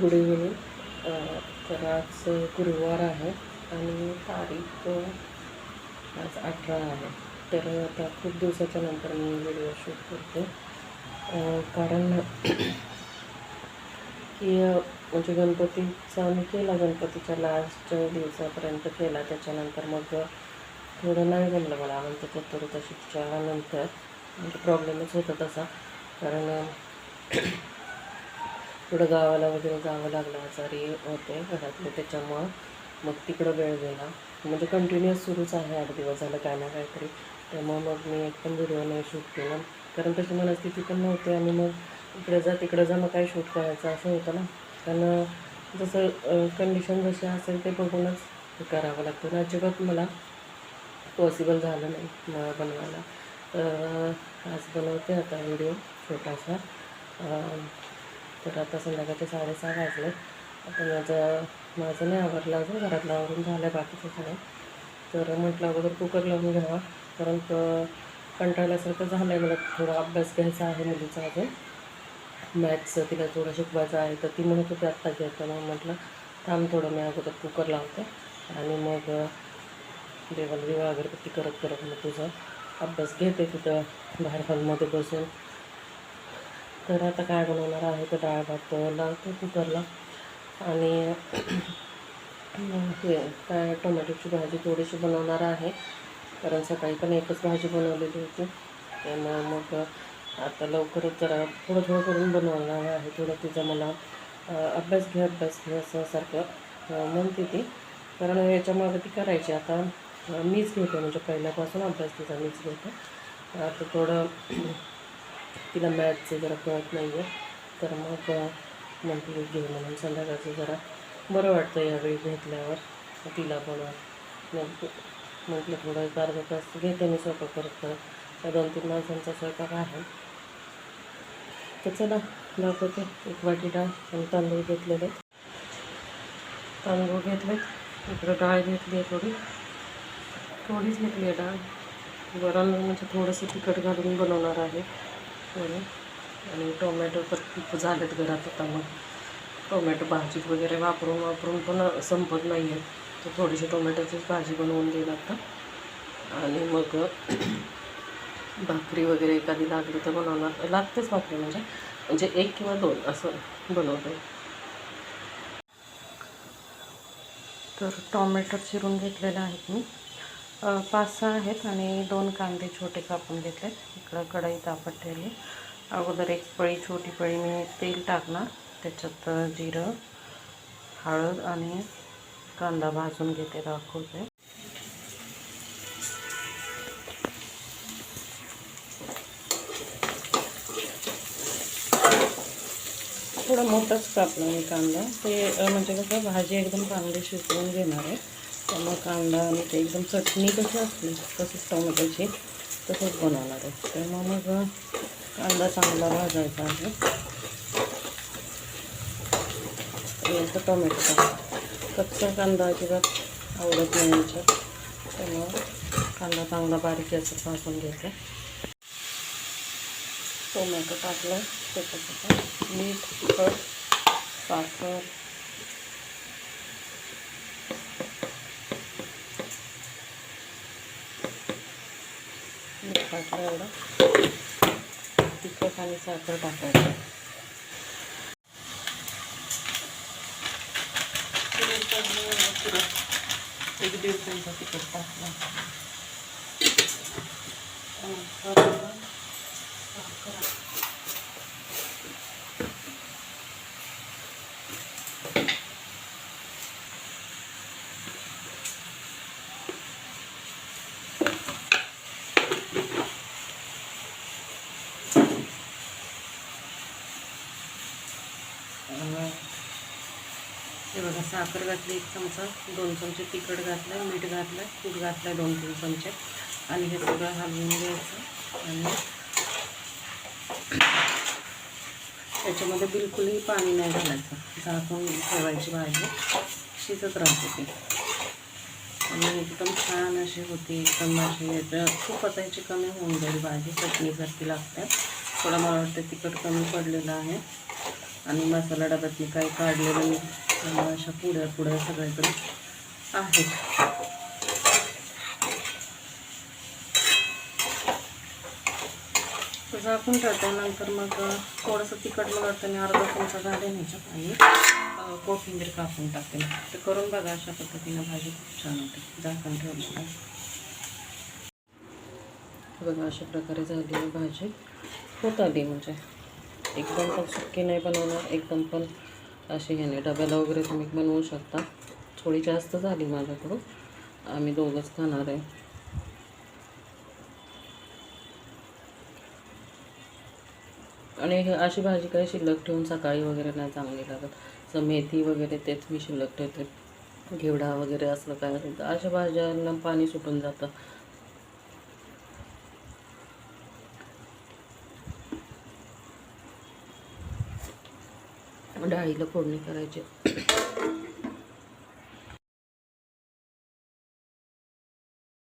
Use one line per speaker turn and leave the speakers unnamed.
Good evening तर आज गुरुवार आहे आणि तारीख आज अठरा आहे. तर आता खूप दिवसाच्या नंतर मी व्हिडिओ शूट करते. कारण की म्हणजे गणपतीचा मी केला गणपतीच्या लास्ट दिवसापर्यंत केला. त्याच्यानंतर मग थोडं नाही जमलं मला अनंत चतुर्दशीच्या नंतर म्हणजे प्रॉब्लेमच होता तसा. कारण थोडं गावाला वगैरे जावं लागलं आजारी होते घरातले त्याच्यामुळं मग तिकडं वेळ गेला. म्हणजे कंटिन्युअस सुरूच आहे आठ दिवस झालं काय ना काहीतरी. त्यामुळं मग मी एक पण व्हिडिओ नाही शूट केला. कारण तशी मनस्थिती पण नव्हती आणि मग इकडे जा तिकडं जा मग काय शूट करायचं असं होतं ना. कारण जसं कंडिशन जशी असेल ते बघूनच हे करावं लागतं. आणि अजिबात मला पॉसिबल झालं नाही मला बनवायला. तर आज बनवते आता व्हिडिओ छोटासा. तर आता संध्याकाळचे साडेसहा वाजले. आता माझं माझं नाही आवडलं अजून घरातलं आवरून झालं आहे बाकीचं सगळं. तर म्हटलं अगोदर कुकर लावून घ्यावा. कारण कंटाळल्यासारखं झालं आहे मला थोडा अभ्यास घ्यायचा आहे मुलीचा अजून. मॅथ्सचं तिला थोडं शिकवायचं आहे तर ती म्हणत होती आत्ता घ्यायचं मग म्हटलं थांब थोडं मी अगोदर कुकर लावते. आणि मग देवाला देवा अगरबत्ती करत करत मग तुझा अभ्यास घेते तिथं बाहेर हॉलमध्ये बसून. तर आता काय बनवणार आहे? तर डाळ भात लावतो कुकरला. आणि हे काय टोमॅटोची भाजी थोडीशी बनवणार आहे. कारण सकाळी पण एकच भाजी बनवलेली होती. त्यामुळे मग आता लवकरच जरा थोडं थोडं करून बनवणार आहे. थोडं तिचा मला अभ्यास घे अभ्यास घे असं सारखं म्हणते ती. कारण याच्यामागे ती करायची. आता मीच घेते. म्हणजे पहिल्यापासून अभ्यास तिचा मीच घेते. आता थोडं तिला मॅथ्सचं जरा कळत नाही आहे तर मग म्हटली घेऊ म्हणून संध्याकाळचं जरा बरं वाटतं यावेळी घेतल्यावर तिला पण मग म्हटलं थोडं एक अर्धा तास घेते मी स्वयंपाक करत त्या दोन तीन माणसांचा स्वयंपाक आहे. तर चला दाखवते. एक वाटी डाळ आणि तांदूळ घेतलेले. तांदूळ घेतले. इकडं डाळ घेतली आहे थोडी. थोडीच घेतली आहे डाळ. वरण म्हणजे थोडंसं तिखट घालून बनवणार आहे. थोडं आणि टोमॅटो तर खूप झालेत घरात आता मग. टोमॅटो भाजीत वगैरे वापरून वापरून पण संपत नाही आहे तर थोडीशी टोमॅटोचीच भाजी बनवून देईल आता. आणि मग भाकरी वगैरे एखादी लागली तर बनवणार. लागतेच भाकरी म्हणजे. म्हणजे एक किंवा दोन असं बनवते. तर टोमॅटो चिरून घेतलेले आहेत मी. पाच सहा आहेत आणि दोन कांदे छोटे कापून घेतले इकडं कढई तापत ठेवली. अगोदर एक पळी छोटी पळी मी तेल टाकणार. त्याच्यात जिरं हळद आणि कांदा भाजून घेते दाखवते. थोडा मोठाच कापला मी कांदा. ते म्हणजे कसं भाजी एकदम चांगली शिजवून घेणार आहे. त्यामुळे कांदा आणि ते एकदम चटणी कशी असली तसंच टोमॅटोची तसंच बनवणार आहे. त्यामुळे मग कांदा चांगला भाजायचा आहे. आणि टोमॅटो कच्चा कांदा अजिबात आवडत नाही याच्यात त्यामुळं कांदा चांगला बारीक याचा भाजून घेते टोमॅटो टाकलं त्याच्यात मीठ तिखट साखर टाकलं एवढं. तिखट आणि साखर टाकायचं. एक दीड चमचा तिखट टाकलं नंतर साखर अं, हे बघा साखर घातली एक चमचा दोन चमचे तिखट घातलं मीठ घातलं तूप घातलं दोन तीन चमचे. आणि हे सगळं हलवून घ्यायचं. आणि त्याच्यामध्ये बिलकुलही पाणी नाही घालायचं. झाकून ठेवायची भाजी. शिजत राहते ती. आणि एकदम छान अशी होती. एकदम अशी खूप आता याची कमी होऊन जाईल भाजी. चटणीसारखी लागते. थोडं मला वाटतं तिखट कमी पडलेलं आहे. आणि मसाला डब्यात मी काही काढलेलं मी त्यामुळे अशा पुड्या पुड्या सगळ्याकडे आहेत. तर झाकून ठेवते नंतर मग थोडंसं तिखट मग आणि अर्धा चमचा घालेन ह्याच्यात आणि कोथिंबीर कापून टाकते तर करून बघा अशा पद्धतीनं भाजी खूप छान होते. झाकण ठेवलं बघा अशा प्रकारे झाली भाजी होत आली म्हणजे. एकदम पण सुक्की नाही बनवणार एकदम पण अशी ह्याने डब्याला वगैरे तुम्ही बनवू शकता. थोडी जास्त झाली माझ्याकडून. आम्ही दोघंच खाणार आहे. आणि हे अशी भाजी काही शिल्लक ठेवून सकाळी वगैरे नाही चांगली लागत. असं मेथी वगैरे तेच मी शिल्लक ठेवते. घेवडा वगैरे असलं काय असेल तर अशा भाज्यांना पाणी सुटून जातं. डाळीला फोडणी करायची.